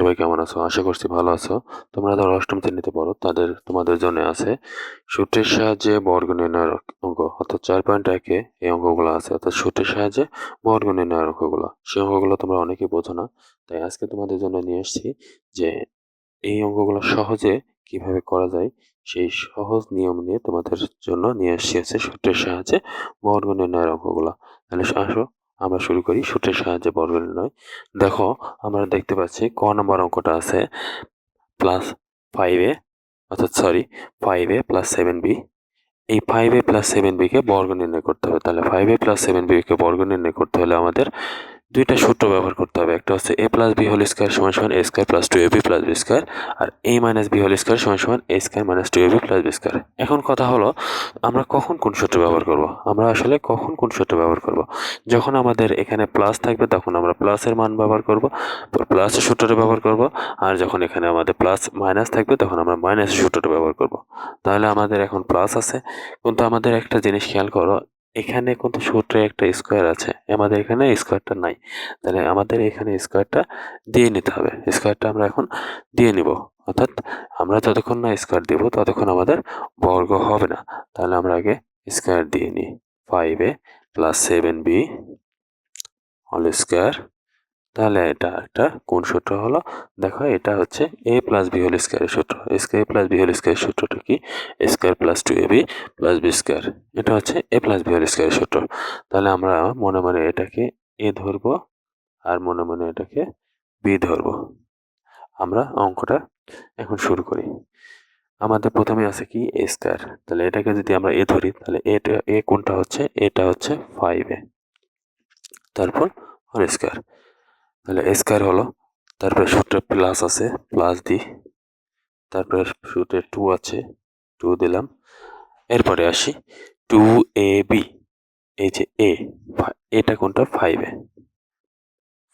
সবাই কেমন আছো? আশা করছি ভালো আছো। তোমরা যারা অষ্টম শ্রেণীতে পড়ো, তাদের তোমাদের জন্য আছে সূত্রের সাহায্যে বর্গ নির্ণয়ের অঙ্ক। অর্থাৎ চার পয়েন্ট একে এই অঙ্কগুলো আছে। অর্থাৎ সূত্রের সাহায্যে বর্গ নির্ণয়ের অঙ্কগুলো। সেই অঙ্কগুলো তোমরা অনেকেই বোঝো না, তাই আজকে তোমাদের জন্য নিয়ে এসেছি যে এই অঙ্কগুলো সহজে কীভাবে করা যায়, সেই সহজ নিয়ম নিয়ে তোমাদের জন্য নিয়ে এসেছি আছে সূত্রের সাহায্যে বর্গ নির্ণয়ের অঙ্কগুলো। তাহলে আসো আমরা শুরু করি সূত্রের সাহায্যে বর্গ নির্ণয় দেখো, আমরা দেখতে পাচ্ছি ক নম্বর অঙ্কটা আছে প্লাস ফাইভ এ, অর্থাৎ sorry five A plus seven B এই ফাইভ এ প্লাস সেভেন বিকে বর্গ নির্ণয় করতে হবে। তাহলে ফাইভ এ প্লাস সেভেন বিকে বর্গ নির্ণয় করতে হলে আমাদের দুইটা সূত্র ব্যবহার করতে হবে। একটা হচ্ছে A plus B whole square সমান সমান A square plus two A B plus B square R A minus B whole square সমান সমান A square minus two A B plus B square এখন কথা হলো, আমরা কখন কোন সূত্র ব্যবহার করব? আমরা আসলে কখন কোন সূত্র ব্যবহার করব? যখন আমাদের এখানে প্লাস থাকবে, তখন আমরা প্লাসের মান ব্যবহার করব। প্লাসের সূত্রটা ব্যবহার করব আর যখন এখানে আমাদের প্লাস মাইনাস থাকবে, তখন আমরা মাইনাসের সূত্রটা ব্যবহার করব। তাহলে আমাদের এখন প্লাস আছে। কিন্তু আমাদের একটা জিনিস খেয়াল করো এখানে কিন্তু সূত্রে একটা স্কোয়ার আছে। আমাদের এখানে স্কোয়ারটা নাই। তাহলে আমাদের এখানে স্কোয়ারটা দিয়ে নিতে হবে। স্কোয়ারটা আমরা এখন দিয়ে নিব। অর্থাৎ আমরা যতক্ষণ না স্কোয়ার দিব, ততক্ষণ আমাদের বর্গ হবে না। তাহলে আমরা আগে স্কোয়ার দিয়ে নিই। Five A plus seven B all square তাহলে এটা একটা কোন সূত্র হলো? দেখো এটা হচ্ছে এ প্লাস বি হোল স্কোয়ারের সূত্র। স্কোয়ার প্লাস বি হোল স্কোয়ারের সূত্রটা কি? Square plus two A B plus B square এটা হচ্ছে এ প্লাস বি হোল স্কোয়ারের সূত্র। তাহলে আমরা মনে মনে এটাকে এ ধরবো আর মনে মনে এটাকে বি ধরবো। আমরা অঙ্কটা এখন শুরু করি। আমাদের প্রথমে আছে কি? এ স্কোয়ার তাহলে এটাকে যদি আমরা এ ধরি, তাহলে এটা এ কোনটা হচ্ছে? এটা হচ্ছে ফাইভ এ তারপর হোল স্কোয়ার তাহলে স্কোয়ার হলো। তারপরে সূত্রে প্লাস আছে প্লাস দিই তারপরে সূত্রে টু আছে টু দিলাম। এরপরে আসি টু এ বি এই যে এ এটা কোনটা? ফাইভে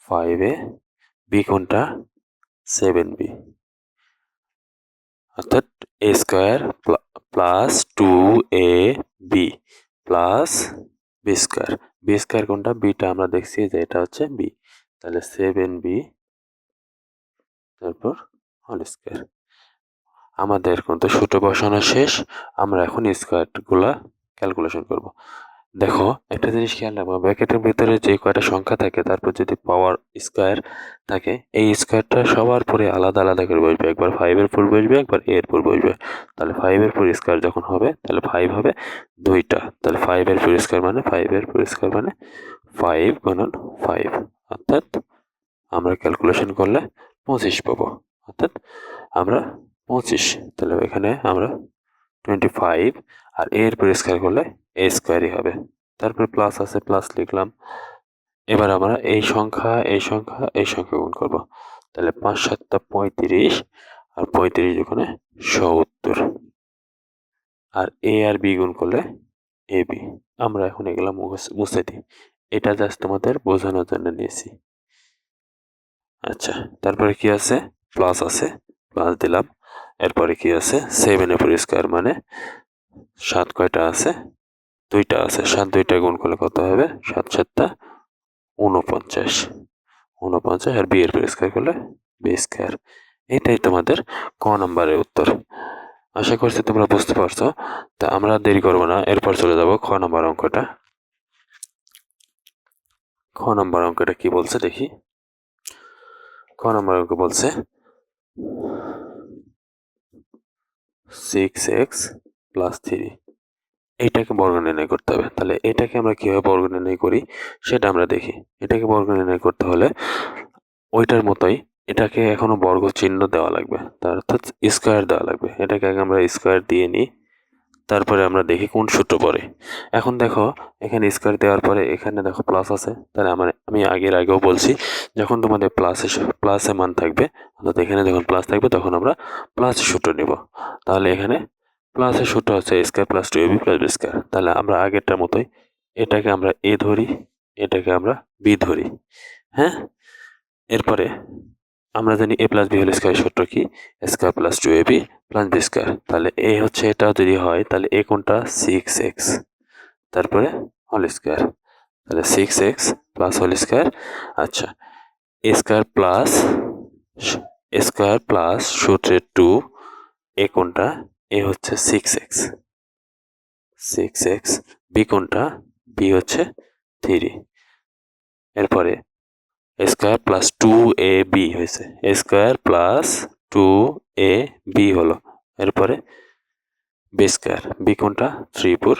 ফাইভে বি কোনটা? সেভেন বি অর্থাৎ A square plus two A B plus B square B square কোনটা? বিটা আমরা দেখছি যে এটা হচ্ছে বি তাহলে সেভেন বি তারপর হোল স্কোয়ার আমাদের কিন্তু সূত্র বসানো শেষ, আমরা এখন স্কোয়ারগুলা ক্যালকুলেশন করব। দেখো, একটা জিনিস খেয়াল রাখব ব্র্যাকেটের ভিতরে যে কয়টা সংখ্যা থাকে, তারপর যদি পাওয়ার স্কোয়ার থাকে, এই স্কোয়ারটা সবার পরে আলাদা আলাদা করে বসবে। একবার ফাইভের পর বসবে, একবার এর পর বসবে। তাহলে ফাইভের পর স্কোয়ার যখন হবে, তাহলে ফাইভ হবে দুইটা। তাহলে ফাইভের পর স্কোয়ার মানে ফাইভের পর স্কোয়ার মানে ফাইভ গুণন ফাইভ অর্থাৎ আমরা ক্যালকুলেশন করলে পঁচিশ পাবো। অর্থাৎ আমরা পঁচিশ, তাহলে এখানে আমরা টোয়েন্টি ফাইভ আর এর পর স্কোয়ার করলে এ স্কোয়ারই হবে। তারপরে প্লাস আছে প্লাস লিখলাম। এবার আমরা এই সংখ্যা এই সংখ্যা এই সংখ্যা গুণ করব। তাহলে পাঁচ সাতটা পঁয়ত্রিশ আর পঁয়ত্রিশ ওখানে সত্তর। আর এ আর বি গুণ করলে এ বি আমরা এখন এগুলো মুছে দিই। এটা জাস্ট তোমাদের বোঝানোর জন্য নিয়েছি। আচ্ছা তারপরে কি আছে? প্লাস আছে প্লাস দিলাম। এরপরে কি আছে? সেভেন এর স্কোয়ার মানে সাত কয়টা আছে? দুইটা আছে। সাত, দুইটা গুণ করলে কত হবে? সাত, সাতটা উনপঞ্চাশ উনপঞ্চাশ আর বি এর স্কোয়ার করলে বি স্কোয়ার এটাই তোমাদের ক নম্বরের উত্তর। আশা করছি তোমরা বুঝতে পারছ। তা আমরা দেরি করব না। এরপর চলে যাব খ নম্বর অঙ্কটা। খ নম্বর অঙ্কটা কি বলছে দেখি। ক নম্বর অঙ্ক বলছে সিক্স এক্স প্লাস থ্রি এটাকে বর্গ নির্ণয় করতে হবে। তাহলে এটাকে আমরা কীভাবে বর্গ নির্ণয় করি সেটা আমরা দেখি। এটাকে বর্গ নির্ণয় করতে হলে ওইটার মতোই এটাকে এখনও বর্গ চিহ্ন দেওয়া লাগবে। তার অর্থাৎ স্কোয়ার দেওয়া লাগবে। এটাকে আগে আমরা স্কোয়ার দিয়ে নিই। তারপরে আমরা দেখি কোন সূত্র পড়ে। এখন দেখো, এখানে স্কোয়ার দেওয়ার পরে এখানে দেখো প্লাস আছে। তাহলে আমার, আমি আগের আগেও বলছি, যখন তোমাদের প্লাসে প্লাসে মান থাকবে, অর্থাৎ এখানে যখন প্লাস থাকবে, তখন আমরা প্লাসের সূত্র নিব। তাহলে এখানে প্লাসের সূত্র হচ্ছে square plus two A B plus B square তাহলে আমরা আগেরটার মতোই, এটাকে আমরা এ ধরি, এটাকে আমরা বি ধরি। হ্যাঁ? এরপরে আমরা জানি A plus B whole square সূত্র কি? Square plus two A B plus B square তাহলে এ হচ্ছে এটা যদি হয়, তাহলে এ কোনটা? সিক্স এক্স তারপরে হোল স্কোয়ার তাহলে six X plus whole square আচ্ছা স্কোয়ার প্লাস স্কোয়ার প্লাস সূত্রের টু এ কোনটা? এ হচ্ছে six X six X B কোনটা? বি হচ্ছে থ্রি এরপরে square plus two A B হয়েছে। Square plus two A B হলো। এরপরে বি স্কোয়ার। বি কোনটা? Three four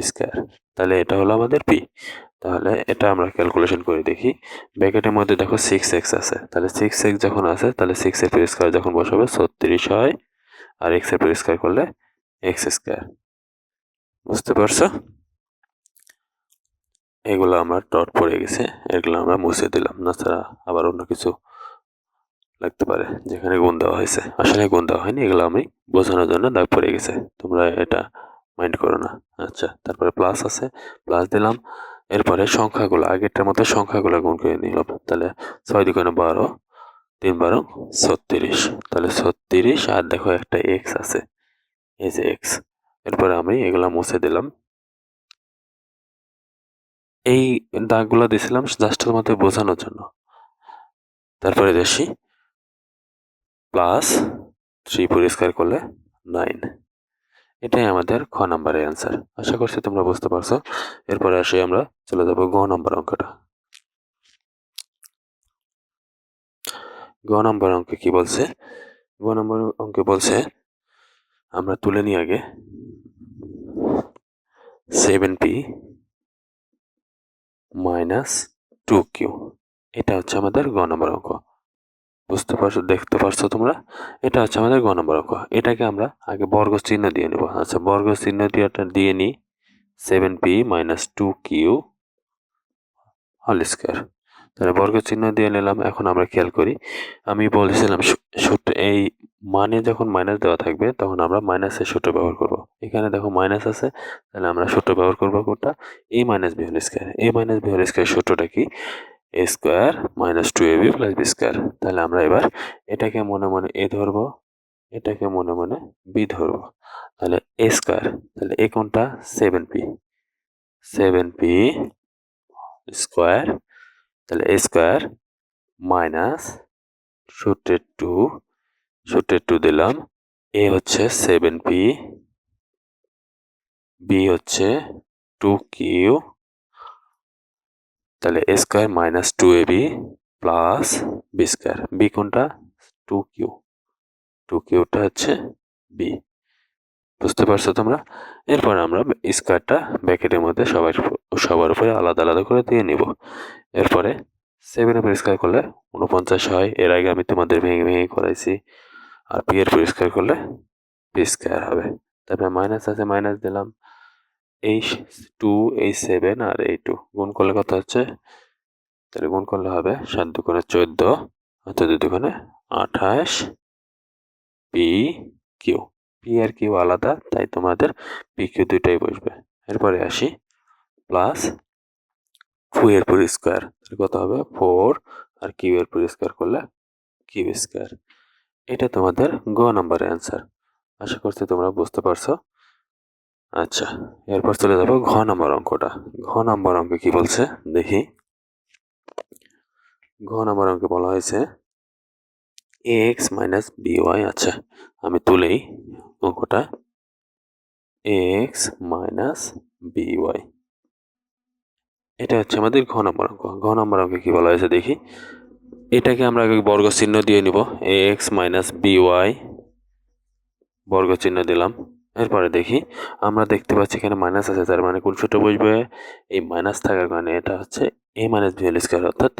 square. তাহলে এটা হলো আমাদের পি। তাহলে এটা আমরা ক্যালকুলেশন করে দেখি। ব্যাকেটের মধ্যে দেখো সিক্স এক্স আছে। তাহলে সিক্স এক্স যখন আছে, তাহলে সিক্স এর স্কোয়ার যখন বসাবে, ছত্রিশ হয়। আর এক্সের স্কোয়ার করলে এক্স স্কোয়ার। বুঝতে পারছ? এগুলো আমার ডট পড়ে গেছে, এগুলো আমরা মুছে দিলাম। না ছাড়া আবার অন্য কিছু লাগতে পারে যেখানে গুণ দেওয়া হয়েছে। আসলে গুণ দেওয়া হয়নি, এগুলো আমি বোঝানোর জন্য দাগ পড়ে গেছে। তোমরা এটা মাইন্ড করো না। আচ্ছা তারপরে প্লাস আছে। প্লাস দিলাম। এরপরে সংখ্যাগুলো, আগেরটার মতো সংখ্যাগুলো গুণ করে নিলাম। তাহলে ছয় দুগুণে বারো, তিন বারো, ছত্রিশ। তাহলে ছত্রিশ, আর দেখো একটা এক্স আছে। এই যে এক্স এরপরে আমি এগুলো মুছে দিলাম। এই দাগগুলো দিয়েছিলাম জাস্ট তোমাদের বোঝানোর জন্য। তারপরে দেখি প্লাস থ্রি পরিষ্কার করলে নাইন এটাই আমাদের খ নাম্বারের অ্যান্সার আশা করছি তোমরা বুঝতে পারছ। এরপরে আসি আমরা, চলে যাব গ নম্বর অঙ্কটা। গ নম্বর অঙ্কে কি বলছে? গ নম্বর অঙ্কে বলছে, আমরা তুলে নিই আগে। Seven P minus two Q. এটা হচ্ছে আমাদের গ অঙ্ক। বুঝতে পারছ? দেখতে পারছ তোমরা? এটা হচ্ছে আমাদের গ অঙ্ক। এটাকে আমরা আগে বর্গ চিহ্ন দিয়ে নেব। আচ্ছা বর্গ চিহ্ন দিয়েটা দিয়ে নিই। Seven P minus two Q whole square তাহলে বর্গ চিহ্ন দিয়ে নিলাম। এখন আমরা খেয়াল করি। আমি বলেছিলাম সূত্র, এই মানে যখন মাইনাস দেওয়া থাকবে, তখন আমরা মাইনাসের সূত্র ব্যবহার করব। এখানে দেখো মাইনাস আছে, তাহলে আমরা সূত্র ব্যবহার করব কোনটা? A minus B whole square A minus B whole square সূত্রটা কি? A square minus two A B plus B square তাহলে আমরা এবার এটাকে মনে মনে এ ধরবো, এটাকে মনে মনে বি ধরবো। তাহলে এ স্কোয়ার তাহলে এ কোনটা? Seven P seven P square তাহলে এ স্কোয়ার মাইনাস সূত্রের টু সূত্রের টু দিলাম। এ হচ্ছে সেভেন পি, বি হচ্ছে টু কিউ, তাহলে A square minus two A B plus B square. B কোনটা? Two Q. টু কিউটা হচ্ছে বি। বুঝতে পারছ তোমরা? এরপর আমরা স্কোয়ারটা ব্যাকেটের মধ্যে সবার সবার উপরে আলাদা আলাদা করে দিয়ে নিব। এরপরে সেভেন পরিষ্কার করলে উনপঞ্চাশ হয়। এর আগে আমি তোমাদের ভেঙে ভেঙে করাইছি। আর পি এর পরিষ্কার করলে পি স্কোয়ার হবে। তারপরে মাইনাস আছে মাইনাস দিলাম এই টু এই সেভেন আর এই টু গুণ করলে কত হচ্ছে? তাহলে গুণ করলে হবে সাত দুগুণে চোদ্দ অর্থাৎ দুই দুগুণে আঠাশ পি কিউ পি আর কিউ আলাদা, তাই তোমাদের পি কিউ দুইটাই বসবে। এরপরে আসি প্লাস ফু এর পুরো স্কোয়ার কত হবে ফোর আর কিউ এর পুরো স্কোয়ার করলে কিউ স্কোয়ার এটা তোমাদের গ নম্বরের অ্যান্সার আশা করছি তোমরা বুঝতে পারছ। আচ্ছা এরপর চলে যাব ঘ নম্বর অঙ্কটা। ঘ নম্বর অঙ্কে কি বলছে? দেখি। ঘ নম্বর অঙ্কে বলা হয়েছে এক্স মাইনাস বি ওয়াই আচ্ছা আমি তুলেই অঙ্কটা এক্স মাইনাস বি ওয়াই এটা হচ্ছে আমাদের ঘ নম্বর অঙ্ক ঘ নম্বর অঙ্কে কি বলা হয়েছে দেখি। এটাকে আমরা আগে বর্গ চিহ্ন দিয়ে নিব A X minus B Y বর্গ চিহ্ন দিলাম। এরপরে দেখি, আমরা দেখতে পাচ্ছি এখানে মাইনাস আছে, তার মানে কোন সূত্র বসবে? এই মাইনাস থাকার কারণে এটা হচ্ছে এ মাইনাস বি স্কোয়ার অর্থাৎ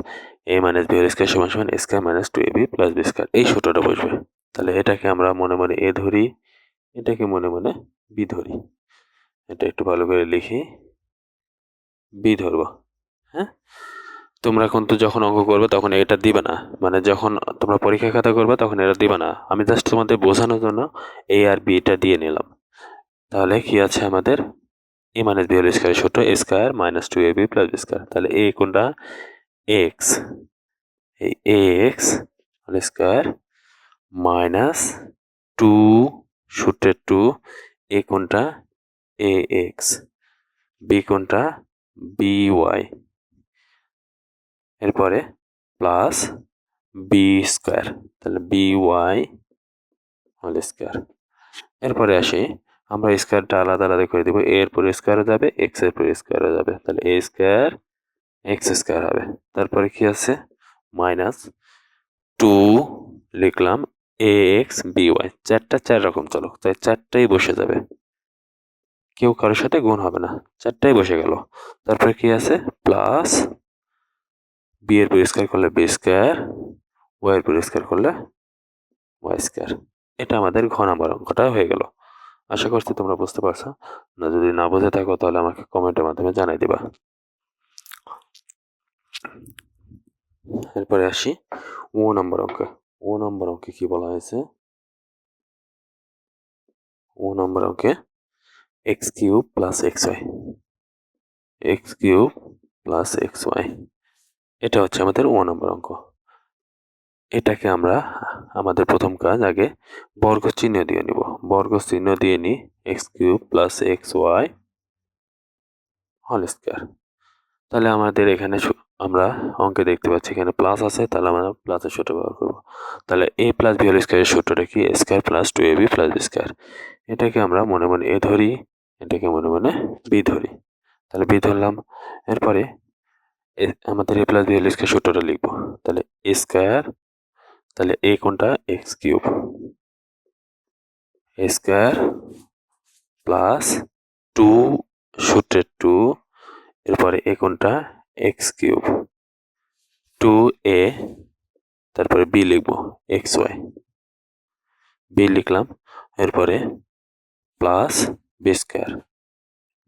এ মাইনাস বি স্কোয়ার সমান সমান square minus two A B plus B square এই সূত্রটা বসবে। তাহলে এটাকে আমরা মনে মনে এ ধরি, এটাকে মনে মনে বি ধরি। এটা একটু ভালো করে লিখি। বি ধরবো। হ্যাঁ? তোমরা কিন্তু যখন অঙ্ক করবে তখন এটা দিবে না। মানে যখন তোমরা পরীক্ষা খাতা করবে তখন এটা দিবে না। আমি জাস্ট তোমাদের বোঝানোর জন্য এ আর বিটা দিয়ে নিলাম। তাহলে কি আছে আমাদের? A minus B whole square ছোট A square minus two A B plus B square তাহলে এ কোনটা? এক্স এই A X whole square minus two সূত্রের টু এ কোনটা? এ এক্স বি কোনটা? B Y. এরপরে প্লাস বি স্কোয়ার, তাহলে B Y whole square. এরপরে আসি, আমরা স্কোয়ারটা আলাদা আলাদা করে দিব এর পরে স্কোয়ারে যাবে, এক্সের পরে স্কোয়ারে যাবে, তাহলে এ স্কোয়ার এক্স স্কোয়ার হবে। তারপরে কি আছে? মাইনাস টু লিখলাম এ এক্স বি ওয়াই, চারটা চার রকম চলো তাই চারটাই বসে যাবে। কেউ কারোর সাথে গুণ হবে না। চারটাই বসে গেল। তারপরে কি আছে? প্লাস বি এর পরিষ্কার করলে বি স্কোয়ার ওয়াই এর পরিষ্কার করলে ওয়াই স্কোয়ার এটা আমাদের ঘ নাম্বার অঙ্কটা হয়ে গেল। আশা করছি তোমরা বুঝতে পারছ। না, যদি না বুঝে থাকো, তাহলে আমাকে কমেন্টের মাধ্যমে জানাই দিবা। এরপরে আসি ও নম্বর অঙ্কে। ও নম্বর অঙ্কে কি বলা হয়েছে? ও নম্বর অঙ্কে X cube plus X Y X cube plus X Y এটা হচ্ছে আমাদের ও নম্বর অঙ্ক। এটাকে আমরা আমাদের প্রথম কাজ আগে বর্গ চিহ্ন দিয়ে নিব। বর্গ চিহ্ন দিয়ে নিই X cube plus X Y whole square তাহলে আমাদের এখানে আমরা অঙ্কে দেখতে পাচ্ছি এখানে প্লাস আছে, তাহলে আমরা প্লাসের সূত্র ব্যবহার করব। তাহলে এ প্লাস বি হল স্কোয়ারের সূত্রটা কি? Square plus two A B plus square এটাকে আমরা মনে মনে এ ধরি। এটাকে মনে মনে বি ধরি। তাহলে বি ধরলাম, এরপরে আমাদের A plus B whole square সূত্রটা লিখব। তাহলে এ স্কোয়ার তাহলে এ কোনটা? X cube A square plus two সূত্রের টু এরপরে এ কোনটা? এক্স কিউব টু এ তারপরে বি লিখব এক্স ওয়াই বি লিখলাম, এরপরে প্লাস বি স্কোয়ার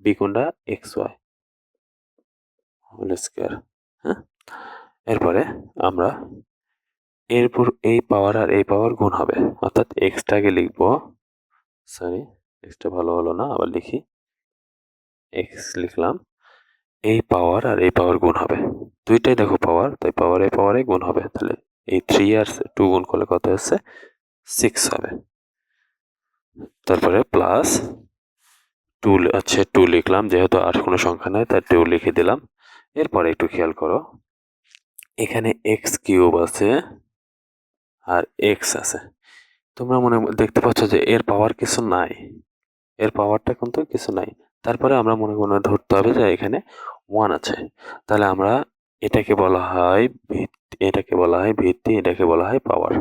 বি কোনটা এক্স ওয়াই হোল স্কোয়ার হ্যাঁ? এরপরে আমরা এরপর এই পাওয়ার আর এই পাওয়ার গুণ হবে। অর্থাৎ এক্সটাকে লিখব সরি এক্সটা ভালো হলো না, আবার লিখি। এক্স লিখলাম, এই পাওয়ার আর এই পাওয়ার গুণ হবে। দুইটাই দেখো পাওয়ার তাই পাওয়ার এই পাওয়ারে গুণ হবে। তাহলে এই থ্রি আর টু গুণ করলে কত হচ্ছে? সিক্স হবে। তারপরে প্লাস টু আছে টু লিখলাম, যেহেতু আর কোনো সংখ্যা নাই, তাই টু লিখে দিলাম। এরপরে একটু খেয়াল করো, এখানে এক্স কিউব আছে আর এক্স আছে। তোমরা মনে দেখতে পাচ্ছ যে এর পাওয়ার কিছু নাই। এর পাওয়ারটা কিন্তু কিছু নাই। তারপরে আমরা মনে মনে ধরতে হবে যে এখানে ওয়ান আছে। তাহলে আমরা এটাকে বলা হয় ভিত্তি এটাকে বলা হয় ভিত্তি, এটাকে বলা হয় পাওয়ার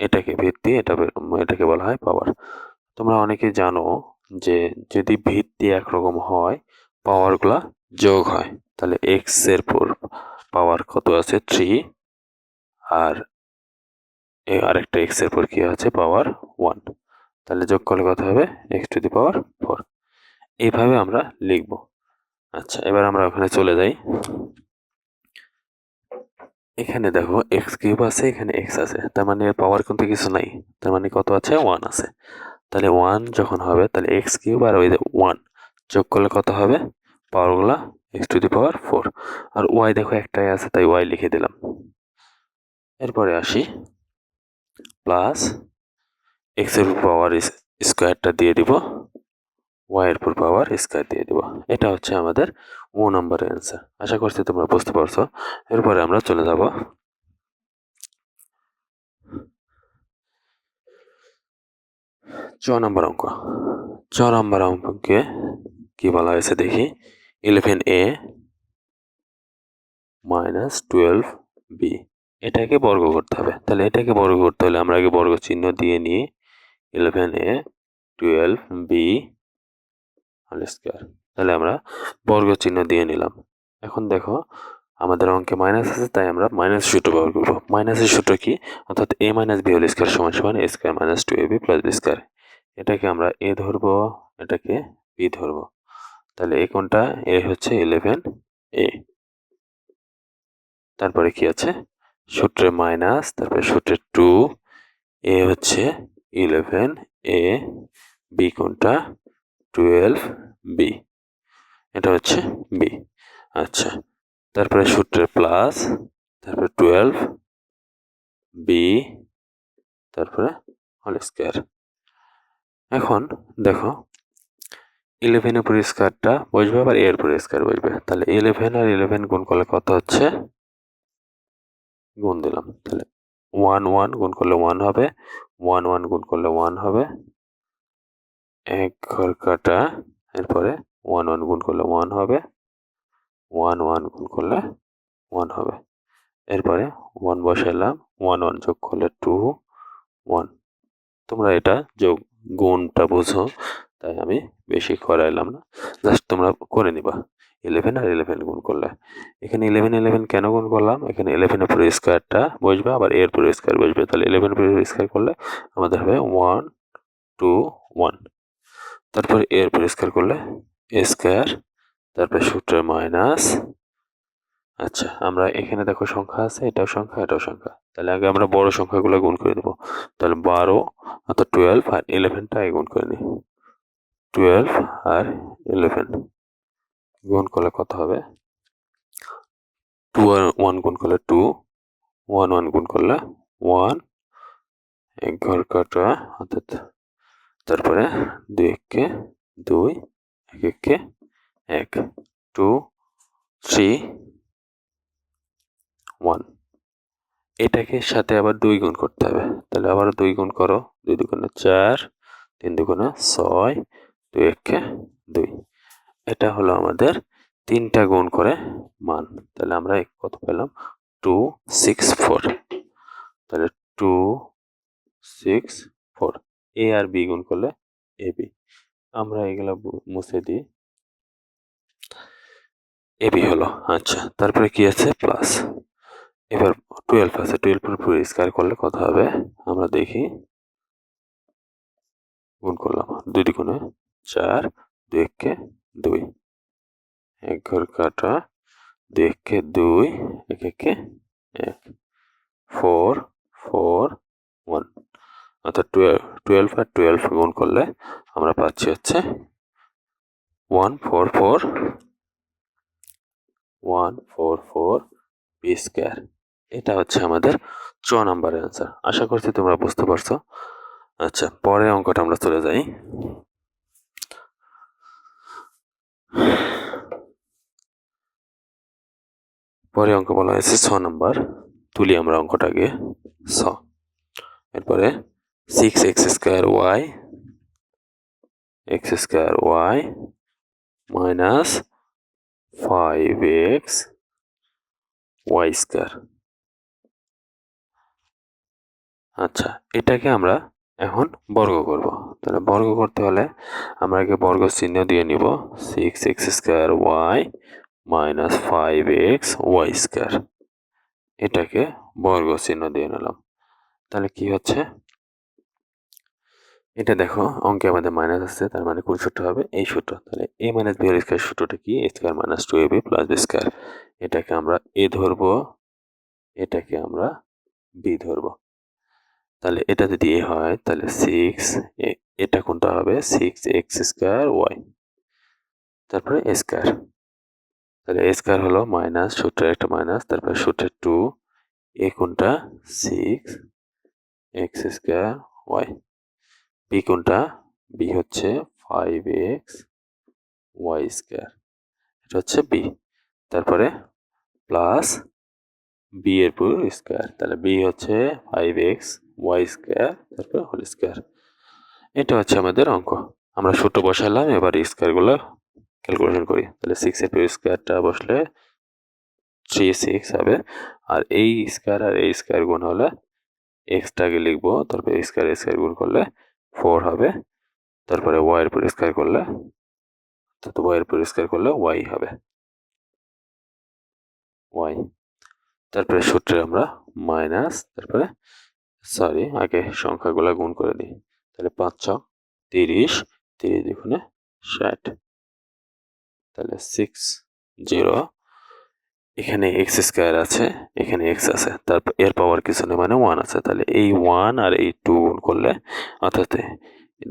এটাকে ভিত্তি, এটা এটাকে বলা হয় পাওয়ার তোমরা অনেকে জানো যে যদি ভিত্তি একরকম হয় পাওয়ারগুলা যোগ হয়, তাহলে এক্সের পর পাওয়ার কত আছে? থ্রি আর আরেকটা এক্সের পর কি আছে? পাওয়ার ওয়ান তাহলে যোগ করলে কত হবে? X to the power four এইভাবে আমরা লিখব। আচ্ছা এবার আমরা ওখানে চলে যাই। এখানে দেখো এক্স কিউব আছে, এখানে এক্স আছে, তার মানে পাওয়ার কিন্তু কিছু নাই, তার মানে কত আছে? ওয়ান আছে। তাহলে ওয়ান যখন হবে, তাহলে এক্স কিউব আর ওই ওয়ান যোগ করলে কত হবে? পাওয়ারগুলা X to the power four R Y দেখো একটাই আছে, তাই ওয়াই লিখে দিলাম। এরপরে আসি। প্লাস এক্সের পাওয়ার স্কোয়ারটা দিয়ে দিব। ওয়াই এর পর পাওয়ার স্কোয়ার দিয়ে দিব। এটা হচ্ছে আমাদের ও নম্বরের অ্যান্সার আশা করছি তোমরা বুঝতে পারছ। এরপরে আমরা চলে যাব ছ নম্বর অঙ্ক। ছ নম্বর অঙ্ককে কি বলা হয়েছে দেখি। Eleven A minus twelve B এটাকে বর্গ করতে হবে। তাহলে এটাকে বর্গ করতে হলে আমরা আগে বর্গ চিহ্ন দিয়ে নিই। Eleven A twelve B whole square তাহলে আমরা বর্গ চিহ্ন দিয়ে নিলাম। এখন দেখো, আমাদের অঙ্কে মাইনাস আছে, তাই আমরা মাইনাস সূত্র ব্যবহার করব। মাইনাসের সূত্র কি? অর্থাৎ a minus b whole square সমান সমান a square minus two a b plus b square এটাকে আমরা এ ধরবো, এটাকে বি ধরবো। তাহলে এ কোনটা? এ হচ্ছে ইলেভেন এ তারপরে কি আছে? সূত্রে মাইনাস তারপরে সূত্রে টু এ হচ্ছে ইলেভেন এ বি কোনটা? টুয়েলভ বি এটা হচ্ছে বি আচ্ছা তারপরে সূত্রে প্লাস তারপরে টুয়েলভ বি তারপরে হোল স্কোয়ার এখন দেখো ইলেভেনের পরিষ্কারটা বসবে আবার এর পরিষ্কার বসবে। তাহলে ইলেভেন আর ইলেভেন গুণ করলে কত হচ্ছে? গুণ দিলাম। তাহলে ওয়ান ওয়ান গুণ করলে ওয়ান হবে ওয়ান ওয়ান গুণ করলে ওয়ান হবে। এক ঘর কাটা, এরপরে ওয়ান ওয়ান গুণ করলে ওয়ান হবে ওয়ান ওয়ান গুণ করলে ওয়ান হবে। এরপরে ওয়ান বসাইলাম ওয়ান ওয়ান যোগ করলে টু ওয়ান তোমরা এটা যোগ গুণটা বুঝো, তাই আমি বেশি করাইলাম না। জাস্ট তোমরা করে নিবা। ইলেভেন আর ইলেভেন গুণ করলে। এখানে ইলেভেন ইলেভেন কেন গুণ করলাম? এখানে ইলেভেনের পুরো স্কোয়ারটা বসবে, আবার এর পুরো স্কোয়ার বসবে। তাহলে ইলেভেন পুরো স্কোয়ার করলে আমাদের হবে ওয়ান টু ওয়ান তারপর এর পুরো স্কোয়ার করলে স্কোয়ার তারপরে সূত্রের মাইনাস আচ্ছা আমরা এখানে দেখো সংখ্যা আছে, এটাও সংখ্যা এটাও সংখ্যা। তাহলে আগে আমরা বড় সংখ্যাগুলো গুণ করে দেবো তাহলে বারো, অর্থাৎ টুয়েলভ আর ইলেভেনটা আগে গুণ করে নিই। টুয়েলভ আর ইলেভেন গুণ করলে কত হবে? টু আর ওয়ান গুণ করলে টু ওয়ান ওয়ান গুণ করলে ওয়ান এক ঘর কাটা, অর্থাৎ তারপরে দুই এককে দুই, এক এককে এক। টু থ্রি ওয়ান এটাকে সাথে আবার দুই গুণ করতে হবে। তাহলে আবার দুই গুণ করো। দুই দুগুণে চার, তিন দুগুণে ছয়, দুই একে দুই। এটা হলো আমাদের তিনটা গুণ করে মান। তাহলে আমরা কত পেলাম? টু সিক্স ফোর তাহলে টু সিক্স ফোর এ আর বি গুণ করলে এ বি আমরা এগুলো মুছে দিই। এ বি হলো। আচ্ছা তারপরে কি আছে? প্লাস এবার টুয়েলভ আছে টুয়েলভের পুরো স্কোয়ার করলে কত হবে? আমরা দেখি। গুণ করলাম দুই দ্বিগুণে চার, দুই এককে দুই। এক ঘর কাটা, দুই এককে দুই, এক একে এক। ফোর ফোর ওয়ান অর্থাৎ টুয়েলভ টুয়েলভ আর টুয়েলভ গুণ করলে আমরা পাচ্ছি হচ্ছে one four four one four four b square এটা হচ্ছে আমাদের চ নাম্বারের অ্যান্সার আশা করছি তোমরা বুঝতে পারছ। আচ্ছা পরের অঙ্কটা আমরা চলে যাই। পরে অঙ্ক বলা হয়েছে ছ নাম্বার। তুলি আমরা অঙ্কটাকে ছ। এরপরে six x square y x square y minus five x y square আচ্ছা এটাকে আমরা এখন বর্গ করব। তাহলে বর্গ করতে হলে আমরা আগে বর্গ চিহ্ন দিয়ে নিব। Six x square y minus five x y square এটাকে বর্গ চিহ্ন দিয়ে নিলাম। তাহলে কি হচ্ছে? এটা দেখো, অঙ্কে আমাদের মাইনাস আছে, তার মানে কোন সূত্র হবে? এই সূত্র। তাহলে এ মাইনাস বি স্কোয়ার সূত্রটা কি? A square minus two a b plus b square এটাকে আমরা এ ধরবো, এটাকে আমরা বি ধরবো। তাহলে এটা যদি এ হয়, তাহলে সিক্স এটা কোনটা হবে? সিক্স এক্স স্কোয়ার ওয়াই তারপরে স্কোয়ার তাহলে স্কোয়ার হলো মাইনাস সূত্রের একটা মাইনাস তারপরে সূত্রের টু এ কোনটা? Six x square y b কোনটা? বি হচ্ছে ফাইভ এক্স ওয়াই স্কোয়ার এটা হচ্ছে বি তারপরে প্লাস বি এর পুরো স্কোয়ার তাহলে বি হচ্ছে ফাইভ এক্স ওয়াই স্কোয়ার তারপর হোল স্কোয়ার এটা হচ্ছে আমাদের অঙ্ক। আমরা সূত্র বসালাম, এবার স্কোয়ারগুলো ক্যালকুলেশন করি। তাহলে সিক্স এর স্কোয়ারটা বসলে থ্রি সিক্স হবে। আর এই স্কোয়ার আর এই স্কোয়ার গুণ হলে এক্সটাকে লিখব, তারপরে স্কোয়ার স্কোয়ার গুণ করলে ফোর হবে। তারপরে ওয়াইয়ের পরিষ্কার করলে অর্থাৎ ওয়াইয়ের পরিষ্কার করলে ওয়াই হবে। ওয়াই তারপরে সূত্রে আমরা মাইনাস তারপরে সরি আগে সংখ্যাগুলো গুণ করে দিই। তাহলে পাঁচ, ছ, তিরিশ তিরিশ দ্বিগুণে ষাট। তাহলে সিক্স জিরো এখানে এক্স স্কোয়ার আছে, এখানে এক্স আছে, তারপর এর পাওয়ার কিছু নেই মানে ওয়ান আছে। তাহলে এই ওয়ান আর এই টু গুণ করলে, অর্থাৎ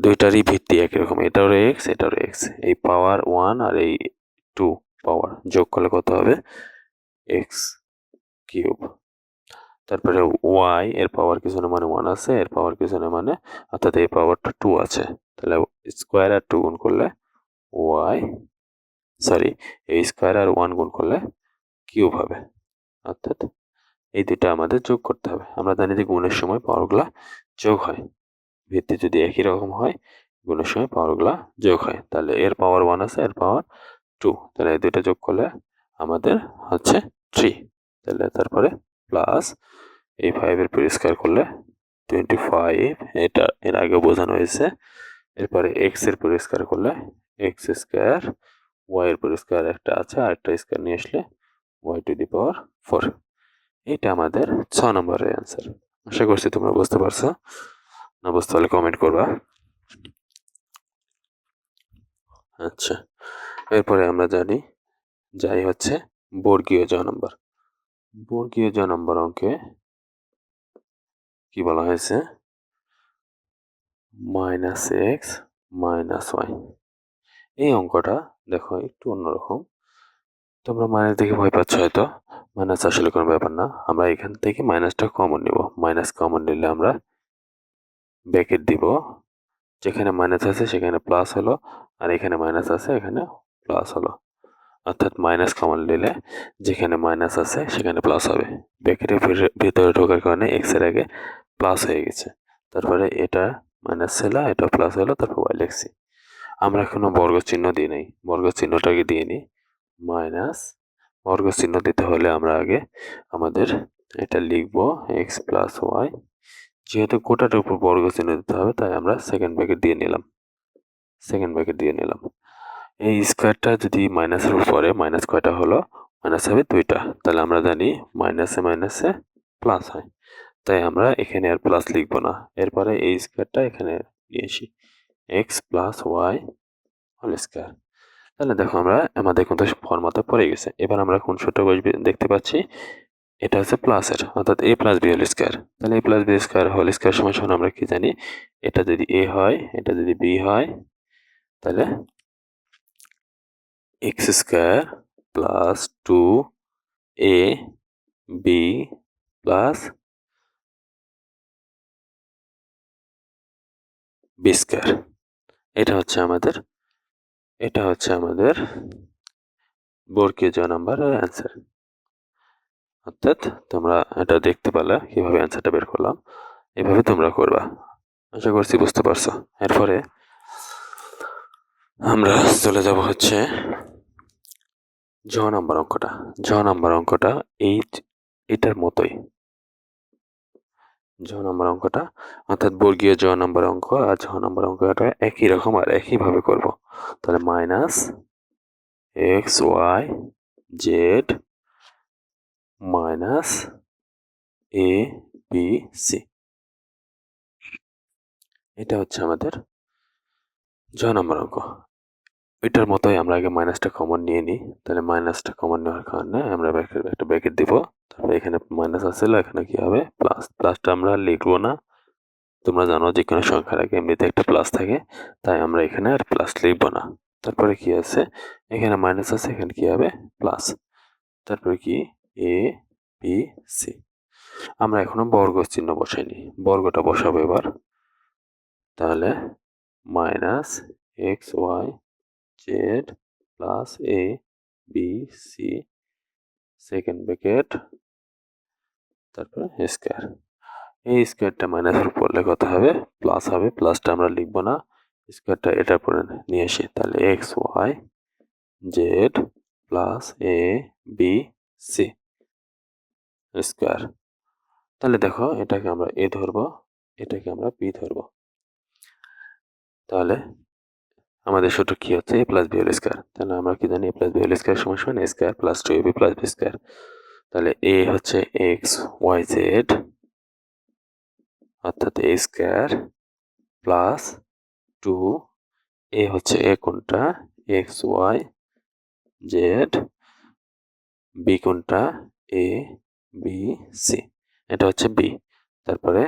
দুইটারই ভিত্তি একই রকম, এটারও এক্স এটারও এক্স এই পাওয়ার ওয়ান আর এই টু পাওয়ার যোগ করলে কত হবে? এক্স কিউব তারপরে ওয়াই এর পাওয়ার কিছু না মানে ওয়ান আছে, এর পাওয়ার কিছু না মানে অর্থাৎ এই পাওয়ারটা টু আছে। তাহলে স্কোয়ার আর টু গুণ করলে ওয়াই সরি এই স্কোয়ার আর ওয়ান গুণ করলে কিউব হবে। অর্থাৎ এই দুটা আমাদের যোগ করতে হবে। আমরা জানি যে গুণের সময় পাওয়ারগুলা যোগ হয়। ভিত্তি যদি একই রকম হয়, গুণের সময় পাওয়ারগুলা যোগ হয়। তাহলে এর পাওয়ার ওয়ান আছে, এর পাওয়ার টু তাহলে এই দুইটা যোগ করলে আমাদের হচ্ছে থ্রি তাহলে তারপরে প্লাস এই ফাইভের পরিষ্কার করলে টোয়েন্টি ফাইভ এটা এর আগে বোঝানো হয়েছে। এরপরে এক্সের পরিষ্কার করলে এক্স স্কোয়ার ওয়াই এর পরিষ্কার একটা আছে আর একটা স্কোয়ার নিয়ে আসলে y to the power four এটা আমাদের ছ নম্বরের অ্যান্সার আশা করছি তোমরা বুঝতে পারছ। না বুঝতে পারলে কমেন্ট করবা। আচ্ছা এরপরে আমরা জানি, যাই হচ্ছে বর্গীয় জ নম্বর। বর্গীয় জ নম্বর অঙ্কে কি বলা হয়েছে? Minus x minus y. এই অঙ্কটা দেখো একটু অন্যরকম। তোমরা মাইনাস দেখে ভয় পাচ্ছ হয়তো। মাইনাস আসলে কোনো ব্যাপার না। আমরা এখান থেকে মাইনাসটা কমন নিব। মাইনাস কমন নিলে আমরা ব্যাকেট দিব। যেখানে মাইনাস আছে সেখানে প্লাস হলো। আর এখানে মাইনাস আছে, এখানে প্লাস হলো। অর্থাৎ মাইনাস কমন নিলে যেখানে মাইনাস আছে সেখানে প্লাস হবে। ব্যাকেটের ভিতরে ঢোকার কারণে এক্সের আগে প্লাস হয়ে গেছে। তারপরে এটা মাইনাস ছিল এটা প্লাস হলো, তারপর ওয়াই লিখছি। আমরা এখনও বর্গ চিহ্ন দিই নাই। বর্গ চিহ্নটাকে দিয়ে নিই। মাইনাস বর্গ চিহ্ন দিতে হলে আমরা আগে আমাদের এটা লিখব এক্স প্লাস ওয়াই যেহেতু গোটাটার উপর বর্গ চিহ্ন দিতে হবে, তাই আমরা সেকেন্ড ব্যাকেট দিয়ে নিলাম। সেকেন্ড ব্যাকেট দিয়ে নিলাম। এই স্কোয়ারটা যদি মাইনাসের উপরে মাইনাস কয়টা হলো? মাইনাস হবে দুইটা। তাহলে আমরা জানি মাইনাসে মাইনাসে প্লাস হয়। তাই আমরা এখানে আর প্লাস লিখব না। এরপরে এই স্কোয়ারটা এখানে নিয়ে আসি। X plus y whole square তাহলে দেখো আমরা, আমাদের কিন্তু ফর্মাতে পড়ে গেছে। এবার আমরা কোন সূত্র বসবে দেখতে পাচ্ছি? এটা হচ্ছে প্লাসের অর্থাৎ a plus b whole square তাহলে a plus b square whole square সময় আমরা কি জানি? এটা যদি এ হয়, এটা যদি বি হয়, তাহলে x square plus two a b plus b square এটা হচ্ছে আমাদের, এটা হচ্ছে আমাদের বর্গীয় জ নাম্বারের অ্যান্সার অর্থাৎ তোমরা এটা দেখতে পেলে কীভাবে অ্যান্সারটা বের করলাম, এভাবে তোমরা করবা। আশা করছি বুঝতে পারছ। এরপরে আমরা চলে যাব হচ্ছে জ নাম্বার অঙ্কটা জ নাম্বার অঙ্কটা এই এটার মতোই। জ নম্বর অঙ্কটা, অর্থাৎ বর্গীয় জ নম্বর অঙ্ক আর জ নম্বর অঙ্কটা একই রকম আর একইভাবে করব। তাহলে minus x y z minus a b c এটা হচ্ছে আমাদের জ নম্বর অঙ্ক। এটার মতোই আমরা আগে মাইনাসটা কমন নিয়ে নিই। তাহলে মাইনাসটা কমন নেওয়ার কারণে আমরা একটা ব্যাকেট দিব। তারপরে এখানে মাইনাস আসছিল এখানে কি হবে? প্লাস প্লাসটা আমরা লিখব না। তোমরা জানো যে কোনো সংখ্যার আগে এমনিতে একটা প্লাস থাকে। তাই আমরা এখানে আর প্লাস লিখব না। তারপরে কি আছে? এখানে মাইনাস আছে, এখানে কি হবে? প্লাস তারপরে কি? এ বি সি আমরা এখনও বর্গ চিহ্ন বসাইনি। বর্গটা বসাবো এবার। তাহলে minus x y z plus a b c second bracket তারপরে স্কোয়ার এই স্কোয়ারটা মাইনাসের পড়লে কত হবে প্লাস হবে প্লাসটা আমরা লিখব না। স্কোয়ারটা এটার পরে নিয়ে আসি, তাহলে x y z plus a b c square তাহলে দেখো, এটাকে আমরা এ ধরবো, এটাকে আমরা বি ধরবো। তাহলে আমাদের সূত্র কি হচ্ছে? A plus b whole square তাহলে আমরা কি জানি? A plus b whole square সমান সমান a square plus two a b plus b square তাহলে এ হচ্ছে এক্স ওয়াই জেড অর্থাৎ a square plus two a হচ্ছে এ কোনটা? এক্স ওয়াই জেড বি কোনটা? এ বি সি এটা হচ্ছে বি তারপরে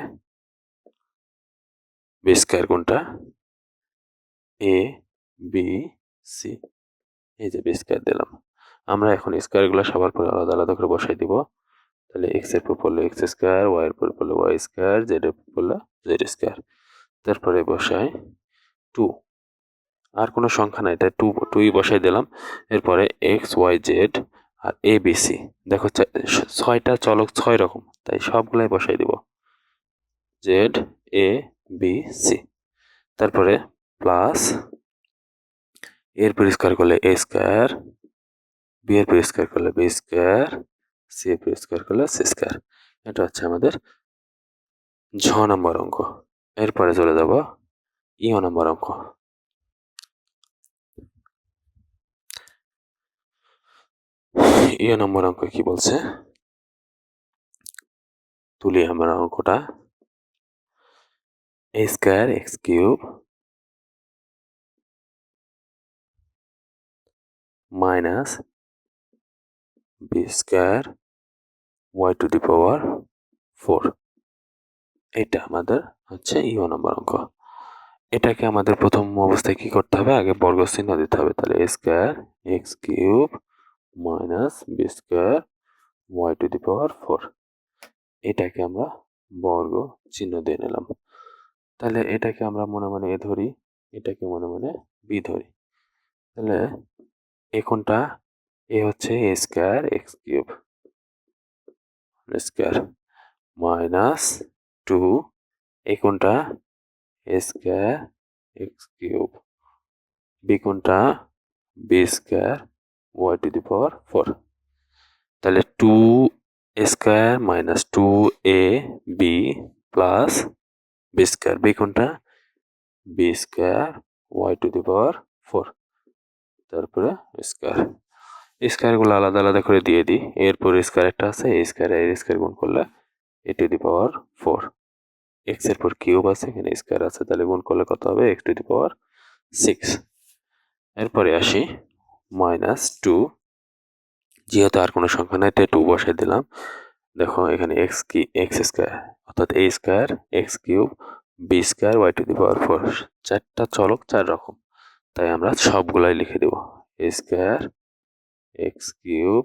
বি স্কোয়ার কোনটা? এ বি সি এই যে বি স্কোয়ার দিলাম। আমরা এখন স্কোয়ারগুলো সবার পরে আলাদা আলাদা করে বসাই দিব। তাহলে এক্সের পর পড়ল এক্স স্কোয়ার ওয়াই এর পর পড়ল ওয়াই স্কোয়ার জেড এর পর পড়ল জেড স্কোয়ার তারপরে বসাই টু আর কোনো সংখ্যা নাই, তাই টু টুই বসাই দিলাম। এরপরে এক্স ওয়াই জেড আর এ বি সি দেখো ছয়টা চলক ছয় রকম, তাই সবগুলাই বসাই দিব। জেড এ বি সি তারপরে প্লাস এর পরিষ্কার করলে এ স্কোয়ার, বি এর পরিষ্কার করলে বি স্কোয়ার, সি এর পরিষ্কার করলে সি স্কোয়ার। এটা হচ্ছে আমাদের ছ নম্বর অঙ্ক। এরপরে চলে যাব ইও নম্বর অঙ্ক। ইও নম্বর অঙ্ক কি বলছে? তুলি আমরা অঙ্কটা। A square x cube minus b square y to the power four এটা আমাদের হচ্ছে ইও নম্বর অঙ্ক। এটাকে আমাদের প্রথম অবস্থায় কি করতে হবে? আগে বর্গ চিহ্ন দিতে হবে। তাহলে square x cube minus b square y to the power four এটাকে আমরা বর্গ চিহ্ন দিয়ে নিলাম। তাহলে এটাকে আমরা মনে মনে এ ধরি, এটাকে মনে মনে বি ধরি। তাহলে এখনটা এ হচ্ছে a square x cube. Square minus two এই কোনটা a square x cube. B কোনটা b square y to the power four. তাহলে two square minus two a b plus b square. B কোনটা b square y to the power four. তারপরে square স্কোয়ারগুলো আলাদা আলাদা করে দিয়ে দিই। এরপর স্কোয়ার একটা আছে, এই স্কোয়ার এর স্কোয়ার গুণ করলে A to the power four এক্সের পর কিউব আছে, এখানে স্কোয়ার আছে, তাহলে গুণ করলে কত হবে? X to the power six এরপরে আসি মাইনাস টু যেহেতু আর কোনো সংখ্যা নাই টু বসে দিলাম। দেখো, এখানে এক্স কি এক্স স্কোয়ার অর্থাৎ a square x cube b square y to the power four চারটা চলক চার রকম। তাই আমরা সবগুলাই লিখে দেব। A square x cube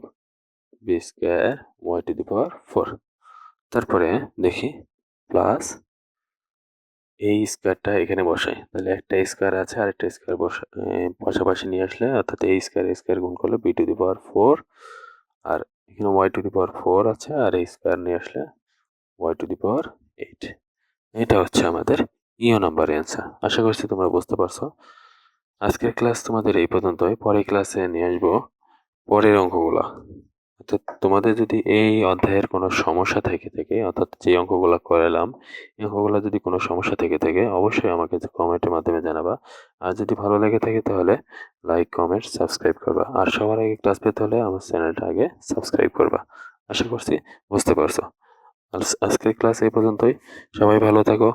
b square y to the power four তারপরে দেখি প্লাস এই স্কোয়ারটা এখানে বসাই। তাহলে একটা স্কোয়ার আছে আর একটা স্কোয়ার বসা পাশাপাশি নিয়ে আসলে অর্থাৎ এই স্কোয়ার স্কোয়ার গুণ করলে b to the power four আর এখানে y to the power four আছে, আর এই স্কোয়ার নিয়ে আসলে y to the power eight এটা হচ্ছে আমাদের ইও নাম্বার অ্যান্সার আশা করছি তোমরা বুঝতে পারছ। আজকের ক্লাস তোমাদের এই পর্যন্তই। পরের ক্লাসে নিয়ে আসব পরের অঙ্কগুলো। অর্থাৎ তোমাদের যদি এই অধ্যায়ের কোনো সমস্যা থেকে থাকে, অর্থাৎ যে অঙ্কগুলো করালাম, এই অঙ্কগুলো যদি কোনো সমস্যা থেকে থাকে, অবশ্যই আমাকে কমেন্টের মাধ্যমে জানাবা। আর যদি ভালো লেগে থাকে তাহলে লাইক কমেন্ট সাবস্ক্রাইব করবা। আর সবার আগে ক্লাস পেতে হলে আমার চ্যানেলটা আগে সাবস্ক্রাইব করবা। আশা করছি বুঝতে পারছ। আজকের ক্লাস এই পর্যন্তই। সবাই ভালো থাকো।